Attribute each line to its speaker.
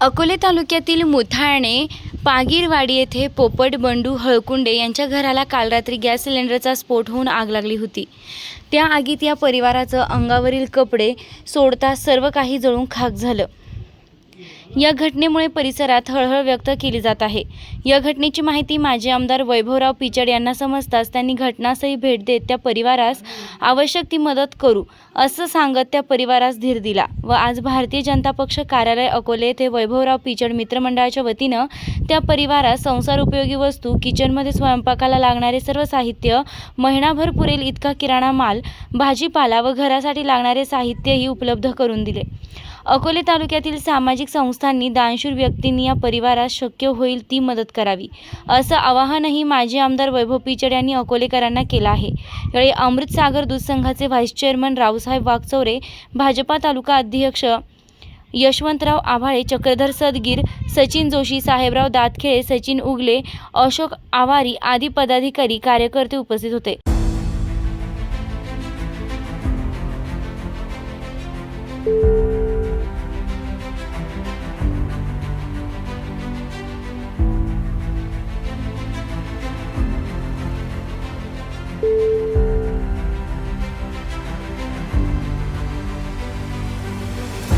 Speaker 1: अकोले तालुक्यातील मुथाळणे पागीरवाडी येथे पोपट बंडू हळकुंडे यांच्या घराला काल रात्री गॅस सिलेंडरचा स्फोट होऊन आग लागली होती. त्या आगीत या परिवाराचं अंगावरील कपडे सोडता सर्व काही जळून खाक झालं. या घटनेमुळे परिसरात हळहळ व्यक्त केली जात आहे. या घटनेची माहिती माजी आमदार वैभवराव पिचड यांना समजताच त्यांनी घटनास्थळी भेट देत त्या परिवारास आवश्यक ती मदत करू असं सांगत त्या परिवारास धीर दिला व आज भारतीय जनता पक्ष कार्यालय अकोले येथे वैभवराव पिचड मित्रमंडळाच्या वतीनं त्या परिवारास संसार उपयोगी वस्तू किचनमध्ये स्वयंपाकाला लागणारे सर्व साहित्य महिनाभर पुरेल इतका किराणा माल भाजीपाला व घरासाठी लागणारे साहित्यही उपलब्ध करून दिले. अकोले तालुक्यातील सामाजिक संस्थांनी दानशूर व्यक्तींनी या परिवारास शक्य होईल ती मदत करावी असं आवाहनही माजी आमदार वैभव पिचड यांनी अकोलेकरांना केलं आहे. यावेळी अमृतसागर दूध संघाचे व्हाईस चेअरमन रावसाहेब वागचौरे भाजपा तालुका अध्यक्ष यशवंतराव आभाळे चक्रधर सदगीर सचिन जोशी साहेबराव दातखेळे सचिन उगले अशोक आवारी आदी पदाधिकारी कार्यकर्ते उपस्थित होते.